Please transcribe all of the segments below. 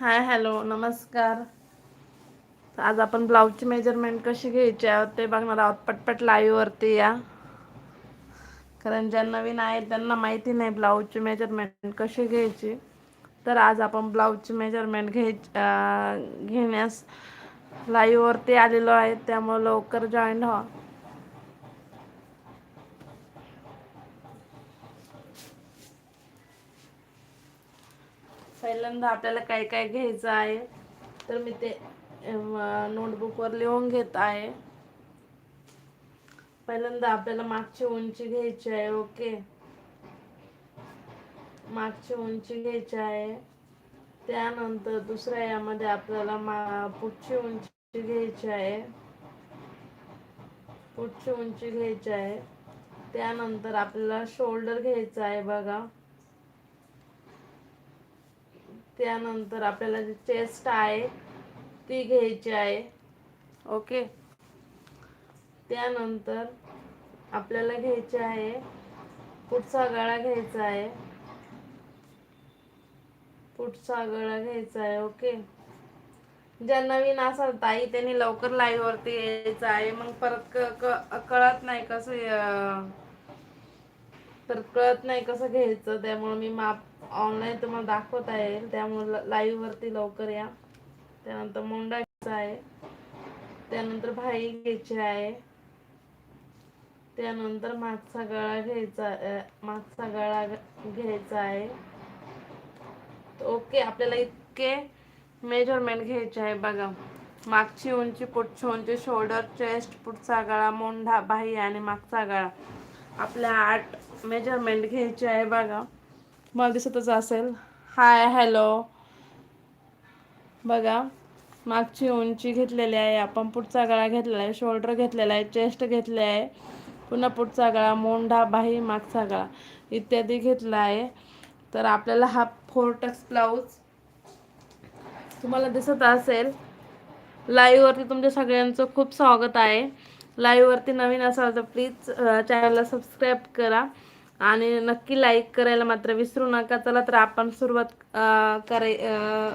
Hi hello नमस्कार. आज आपण ब्लाऊजची मेजरमेंट कशी घ्यायची आहोत ते बघणार आहोत. पटपट लाईव्हवरती या. कारण ज्या नवीन आहेत त्यांना माहिती नाही ब्लाऊजची मेजरमेंट कशी घ्यायची. तर आज आपण ब्लाऊजची मेजरमेंट घ्याय घेण्यास लाईव्हवरती आलेलो आहे. त्यामुळे लवकर जॉईन व्हा. पहिल्यांदा आपल्याला काय काय घ्यायचं आहे तर मी ते नोटबुकवर लिहून घेत आहे. पहिल्यांदा आपल्याला मागची उंची घ्यायची आहे ओके. मागची उंची घ्यायची आहे. त्यानंतर दुसऱ्या यामध्ये आपल्याला मा पुढची उंची घ्यायची आहे. पुढची उंची घ्यायची आहे. त्यानंतर आपल्याला शोल्डर घ्यायचा आहे बघा. त्यानंतर आपल्याला जी चेस्ट आहे ती घ्यायची आहे. ओके. त्यानंतर आपल्याला घ्यायचे आहे पुढचा गळा घ्यायचा आहे. पुढचा गळा घ्यायचा आहे ओके. ज्या नवीन असाल ताई त्यांनी लवकर लाईव्ह वरती यायचं आहे. मग परत कळत नाही कसं तर कळत नाही कसं घ्यायचं त्यामुळे मी माप ऑनलाईन तुम्हाला दाखवत आहे त्यामुळे लाईव्ह वरती लवकर या. त्यानंतर मुंडा घ्यायचा आहे. त्यानंतर भाई घ्यायची आहे. त्यानंतर मागचा गळा घ्यायचा मागचा गळा घ्यायचा आहे. ओके आपल्याला इतके मेजरमेंट घ्यायचे आहे बघा. मागची उंची पुढची उंची शोल्डर चेस्ट पुढचा गळा मोंढा बाही आणि मागचा गळा. आपल्या आठ मेजरमेंट घ्यायचे आहे बघा. मला दिसतच असेल. Hi hello. बघा मागची उंची घेतलेली आहे. आपण पुढचा गळा घेतलेला आहे. शोल्डर घेतलेला आहे. चेस्ट घेतले आहे. पुन्हा पुढचा गळा मोंढा बाही मागचा गळा इत्यादी घेतला आहे. तर आपल्याला हा फोर टक्स ब्लाऊज तुम्हाला दिसत असेल. लाईव्हवरती तुमच्या सगळ्यांचं खूप स्वागत आहे. लाईव्हवरती नवीन असाल तर प्लीज चॅनलला सबस्क्राईब करा. आणि नक्की लाईक करायला मात्र विसरू नका. चला तर आपण सुरुवात कराय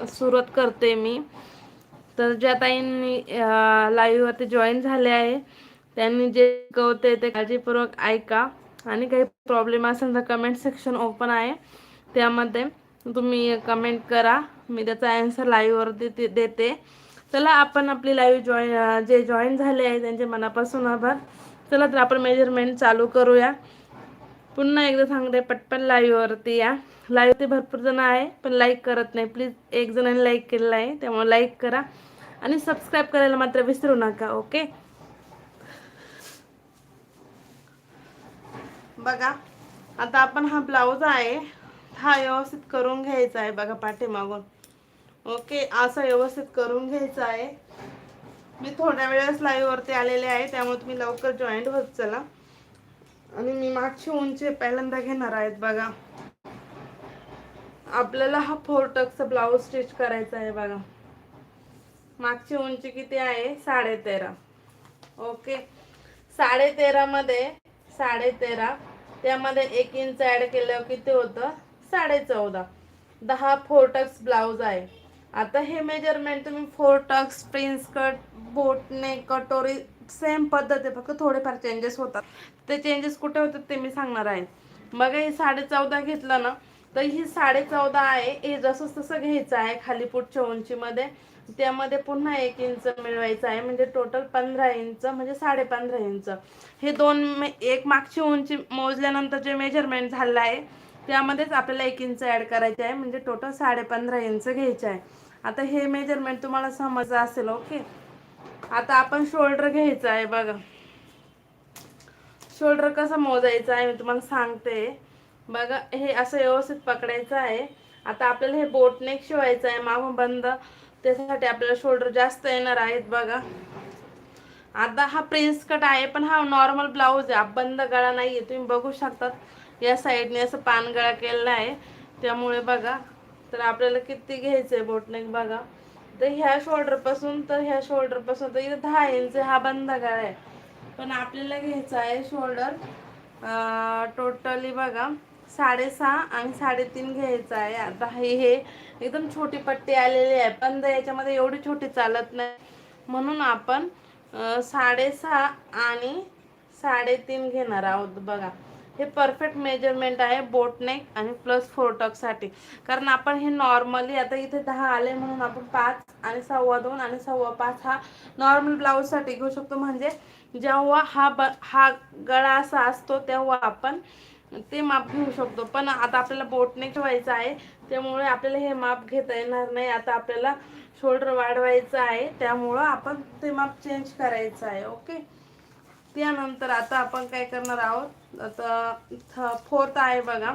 सुरुवात करते मी. तर ज्या ताईंनी लाईव्हवरती जॉईन झाले आहे. त्यांनी जे शिकवते ते काळजीपूर्वक ऐका. आणि काही प्रॉब्लेम असेल तर कमेंट सेक्शन ओपन आहे. त्यामध्ये तुम्ही कमेंट करा. मी त्याचा ॲन्सर लाईव्हवरती ते- देते. चला आपण आपली लाईव्ह जॉईन जे जॉईन झाले आहे त्यांचे मनापासून आभार. चला तर आपण मेजरमेंट चालू करूया. पुन्हा एकदा सांगते पटपट लाईव्हवरती या. लाईव्हवरती भरपूर जण आहे पण लाईक करत नाही. प्लीज एक जणांनी लाईक केलेलं आहे त्यामुळे लाईक करा. आणि सबस्क्राईब करायला मात्र विसरू नका ओके बघा आता आपण हा ब्लाऊज आहे हा व्यवस्थित करून घ्यायचा आहे बघा पाठीमागून. ओके असं व्यवस्थित करून घ्यायचं आहे. मी थोड्या वेळेस लाईव्हवरती आलेले आहे त्यामुळे तुम्ही लवकर जॉईंट होत चला. आणि मी मागची उंची पहिल्यांदा घेणार आहेत बघा. आपल्याला हा फोर टक्सचा ब्लाऊज स्टिच करायचा आहे बघा. मागची उंची किती आहे? साडेतेरा. ओके? साडेतेरामध्ये साडेतेरा साडे तेरा त्यामध्ये एक इंच ऍड केल्यावर किती होतं? साडे चौदा दहा फोर टक्स ब्लाऊज आहे. आता हे मेजरमेंट तुम्ही four tucks prince cut boat neck कटोरी सेम पद्धत आहे फक्त थोडेफार चेंजेस होतात. ते चेंजेस कुठे होतात ते मी सांगणार आहे. मग हे साडे चौदा घेतलं ना तर ही साडे चौदा आहे हे जसं तसं घ्यायचं आहे खाली पुढच्या उंचीमध्ये. त्यामध्ये पुन्हा एक इंच मिळवायचं आहे म्हणजे टोटल पंधरा इंच म्हणजे साडे पंधरा इंच हे दोन एक मागची उंची मोजल्यानंतर जे मेजरमेंट झालं आहे त्यामध्येच आपल्याला एक इंच ॲड करायचे आहे म्हणजे टोटल साडे पंधरा इंच घ्यायचे आहे. आता हे मेजरमेंट तुम्हाला समजलं असेल ओके आता आपण शोल्डर घ्यायचं आहे बघा. शोल्डर कसं मोजायचं आहे मी तुम्हाला सांगते. बघा हे असं व्यवस्थित पकडायचं आहे. आता आपल्याला हे बोटनेक शिवायचं आहे मागून बंद. त्यासाठी आपल्याला शोल्डर जास्त येणार आहेत बघा. आता हा प्रिन्स कट आहे पण हा नॉर्मल ब्लाऊज आहे. बंद गळा नाही आहे तुम्ही बघू शकतात. या साईडने असं पानगळा केलेला आहे. त्यामुळे बघा तर आपल्याला किती घ्यायचं आहे बोटनेक बघा. तर ह्या शोल्डरपासून तर ह्या शोल्डरपासून तर इथे दहा इंच हा बंद गळा आहे. पण आपल्याला घ्यायचा आहे शोल्डर टोटली बघा साडेसहा आणि साडेतीन घ्यायचं आहे. आता हे हे एकदम छोटी पट्टी आलेली आहे पण याच्यामध्ये एवढी छोटी चालत नाही. म्हणून आपण साडेसहा आणि साडेतीन घेणार आहोत बघा. हे परफेक्ट मेजरमेंट आहे बोटनेक आणि प्लस फोरटॉकसाठी कारण आपण हे नॉर्मली आता इथे दहा आले म्हणून आपण पाच आणि सव्वा दोन आणि सव्वा पाच हा नॉर्मल ब्लाऊजसाठी घेऊ शकतो. म्हणजे जेव्हा हा ब हा गळा असा असतो तेव्हा आपण ते माप घेऊ शकतो. पण आता आपल्याला बोटने ठेवायचं आहे त्यामुळे आपल्याला हे माप घेता येणार नाही. आता आपल्याला शोल्डर वाढवायचं आहे त्यामुळं आपण ते माप चेंज करायचं आहे. ओके त्यानंतर आता आपण काय करणार आहोत? आता फोर्थ आहे बघा.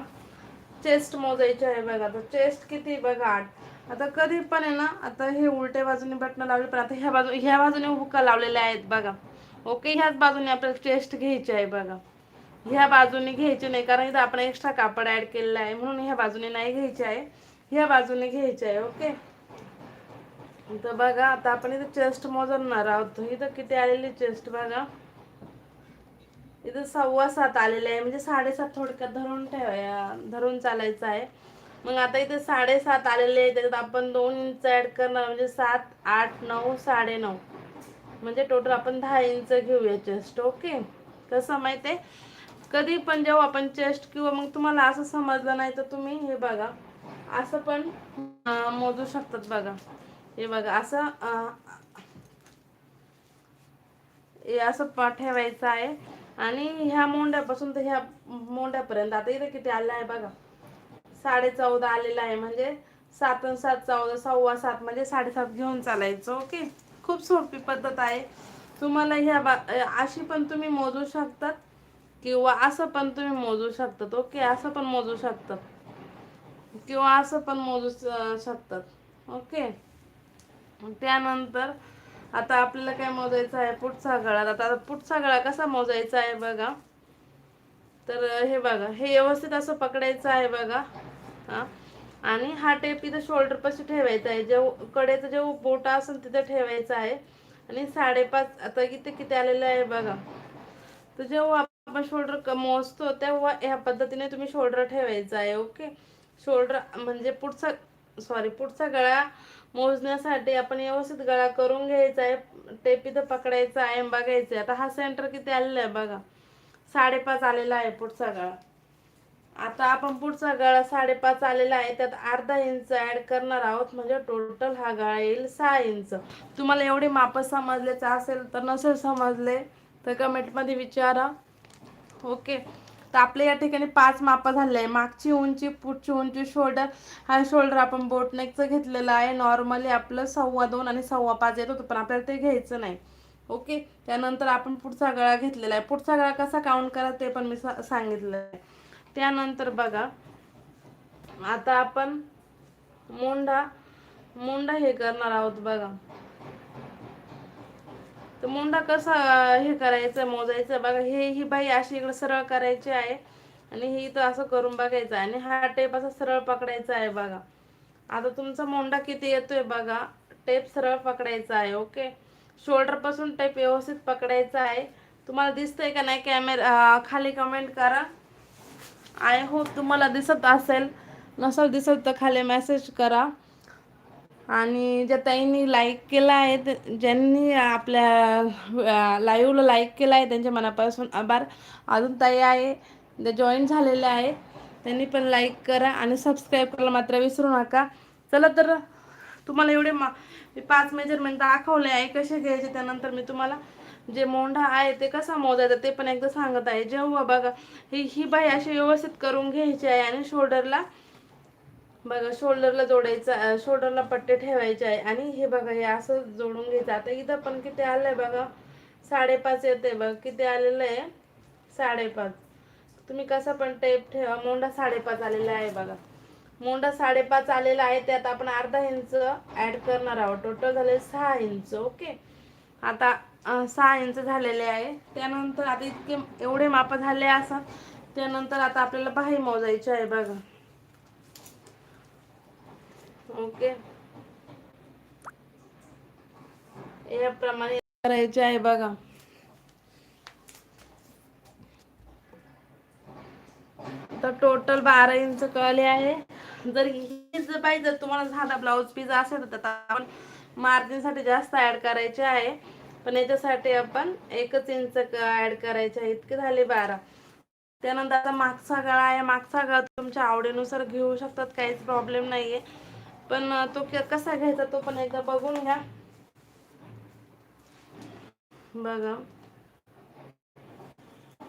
चेस्ट मोजायचे आहे बघा. तर चेस्ट किती बघा? आठ आता कधी पण आहे ना आता हे उलट्या बाजूने बटणं लावले पण आता ह्या बाजू ह्या बाजूने हुक्का लावलेल्या आहेत बघा. ओके? ह्याच बाजूने आपल्याला चेस्ट घ्यायची आहे बघा. ह्या बाजूने घ्यायची नाही कारण इथं आपण एक्स्ट्रा कापड ऍड केलेलं आहे म्हणून ह्या बाजूने नाही घ्यायची आहे. ह्या बाजूने घ्यायची आहे ओके? तर बघा आता आपण इथं चेस्ट मोजणार आहोत. इथं किती आलेली चेस्ट बघा? इथं सव्वा सात आलेले आहे. म्हणजे साडेसात थोडक्यात धरून ठेवा धरून चालायचं आहे. मग आता इथे साडेसात आलेले आहे त्याच्यात आपण दोन इंच ऍड करणार. म्हणजे सात आठ नऊ साडे नऊ. म्हणजे टोटल आपण दहा इंच घेऊया चेस्ट ओके कसं माहिती आहे कधी पण जेव्हा आपण चेस्ट किंवा मग तुम्हाला असं समजलं नाही तर तुम्ही हे बघा. असं पण मोजू शकतात बघा. हे बघा असं हे असं ठेवायचं आहे. आणि ह्या मोंड्यापासून तर ह्या मोंड्यापर्यंत आता इथे किती आलं आहे बघा. साडे चौदा आलेला आहे म्हणजे सात आणि सात चौदा सव्वा सात म्हणजे साडेसात घेऊन चालायचं ओके? खूप सोपी पद्धत आहे. तुम्हाला ह्या बा अशी पण तुम्ही मोजू शकतात किंवा असं पण तुम्ही मोजू शकतात ओके? असं पण मोजू शकतात. किंवा असं पण मोजू शकतात ओके? त्यानंतर आता आपल्याला काय मोजायचं आहे? पुढचा गळा. आता पुढचा गळा कसा मोजायचा आहे बघा. तर हे बघा. हे व्यवस्थित असं पकडायचं आहे बघा. हा. आणि हा टेप इथं शोल्डर पाशी ठेवायचा आहे. जे कडेचं जे बोटा असेल तिथं ठेवायचं आहे. आणि साडेपाच आता इथे किती आलेलं आहे बघा. तर जेव्हा आपण शोल्डर मोजतो तेव्हा ह्या पद्धतीने तुम्ही शोल्डर ठेवायचं आहे ओके शोल्डर म्हणजे पुढचा सॉरी पुढचा गळा मोजण्यासाठी आपण व्यवस्थित गळा करून घ्यायचा आहे. टेप इथं पकडायचा आहे बघायचं आहे. आता हा सेंटर किती आलेला आहे बघा. साडेपाच आलेला आहे पुढचा गळा. आता आपण पुढचा गळा साडेपाच आलेला आहे. त्यात अर्धा इंच ऍड करणार आहोत. म्हणजे टोटल हा गळा येईल सहा इंच तुम्हाला एवढे माप समजल्याचं असेल तर नसेल समजले तर कमेंटमध्ये विचारा. ओके तर आपल्या या ठिकाणी पाच मापं झाले आहे मागची उंची पुढची उंची शोल्डर हा शोल्डर आपण बोटनेकचं घेतलेलं आहे. नॉर्मली आपलं सव्वा दोन आणि सव्वा पाच येत होतं पण आपल्याला ते घ्यायचं नाही. ओके त्यानंतर आपण पुढचा गळा घेतलेला आहे. पुढचा गळा कसा काउंट करा ते पण मी सा- सांगितलं आहे. त्यानंतर बघा आता आपण मोंढा मुंडा हे करणार आहोत बघा. तर मुंडा कसा हे करायचं मोजायचं? बघा हे ही बाई अशी इकडं सरळ करायची आहे. आणि हे इथं असं करून बघायचं आहे. आणि हा टेप असा सरळ पकडायचा आहे बघा. आता तुमचा मोंडा किती येतोय बघा. टेप सरळ पकडायचा आहे ओके शोल्डरपासून टेप व्यवस्थित पकडायचा आहे. तुम्हाला दिसतंय का नाही? कॅमेरा खाली कमेंट करा. आय होप तुम्हाला दिसत असेल. नसेल दिसत तर खाली मेसेज करा. आणि ज्या ताईंनी लाईक केला आहे ते- ज्यांनी आपल्या लाईव्हला लाईक केला आहे त्यांच्या मनापासून आभार. अजून ताई आहे ज्या जॉईन झालेल्या आहे त्यांनी पण लाईक करा आणि सबस्क्राईब करायला मात्र विसरू नका. चला तर तुम्हाला एवढे मा मी पाच मेजरमेंट दाखवले आहे कसे घ्यायचे त्यानंतर मी तुम्हाला जे मोंढा आहे ते कसा मोजायचा ते पण एकदा सांगत आहे. जेव्हा बघा ही ही बाई अशी व्यवस्थित करून घ्यायची आहे आणि शोल्डरला बघा शोल्डरला जोडायचं शोल्डरला पट्टे ठेवायचे आहे. आणि हे बघा हे असं जोडून घ्यायचं. आता इथं पण किती आलंय बघा साडेपाच येते बघा. किती आलेलं आहे? साडेपाच. तुम्ही कसा पण टेप ठेवा. मोंडा साडेपाच आलेला आहे बघा. मोंडा साडेपाच आलेला आहे. त्यात आपण अर्धा इंच ऍड करणार आहोत. टोटल झाले सहा इंच ओके? आता सहा इंच झालेले आहे. त्यानंतर आता इतके एवढे माप झाले असं त्यानंतर आता आपल्याला बाही मोजायची आहे बघा. ओके. याप्रमाणे करायचे आहे बघा. तर टोटल बारा इंच कळले आहे. जर हीच पाहिजे जर तुम्हाला झाला ब्लाऊज पीस असेल तर आपण मार्जिनसाठी जास्त ॲड करायचे आहे. पण याच्यासाठी आपण एकच इंच ॲड करायचे आहे. इतके झाले बारा. त्यानंतर आता मागचा गळा आहे. मागचा गळा तुमच्या आवडीनुसार घेऊ शकतात. काहीच प्रॉब्लेम नाही आहे पण तो कसा घ्यायचा तो पण एकदा बघून घ्या. बघा.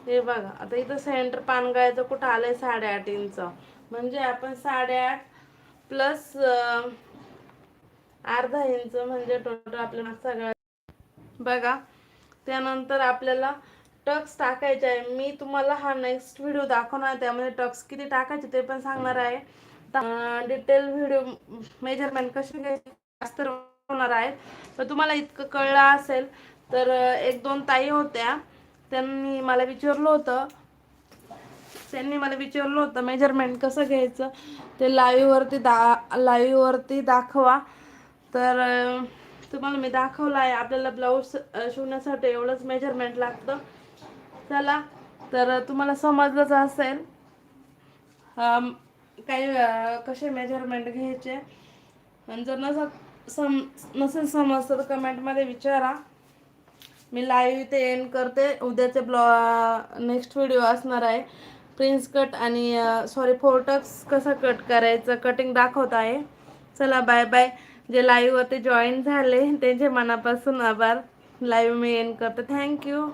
हे बघा आता इथं सेंटर पानगळ्याचं कुठं आलंय साडेआठ इंच म्हणजे आपण साडेआठ प्लस अर्धा इंच म्हणजे टोटल आपल्याला सगळ्या बघा. त्यानंतर आपल्याला टक्स टाकायचे आहे. मी तुम्हाला हा नेक्स्ट व्हिडिओ दाखवणार आहे. त्यामध्ये टक्स किती टाकायचे ते पण सांगणार आहे. डिटेल व्हिडिओ मेजरमेंट कशी घ्यायची जास्त होणार आहे तर तुम्हाला इतकं कळलं असेल तर एक दोन ताई होत्या त्यांनी मला विचारलं होतं. त्यांनी मला विचारलं होतं मेजरमेंट कसं घ्यायचं? ते लाईव्हवरती दा लाईव्हवरती दाखवा. तर तुम्हाला मी दाखवलं आहे आपल्याला ब्लाऊज शिवण्यासाठी एवढंच मेजरमेंट लागतं. चला तर तुम्हाला समजलंच असेल. काही कसे मेजरमेंट घ्यायचे? आणि जर नस सम नसेल समजतं तर कमेंटमध्ये विचारा. मी लाईव्ह इथे एंड करते. उद्याचे ब्लॉ नेक्स्ट व्हिडिओ असणार आहे. प्रिन्स कट आणि सॉरी फोर्टक्स कसं कट करायचं? कटिंग दाखवत आहे. चला बाय बाय जे लाईव्हवरती जॉईन झाले त्यांचे मनापासून आभार. लाईव्ह मी एंड करते. Thank you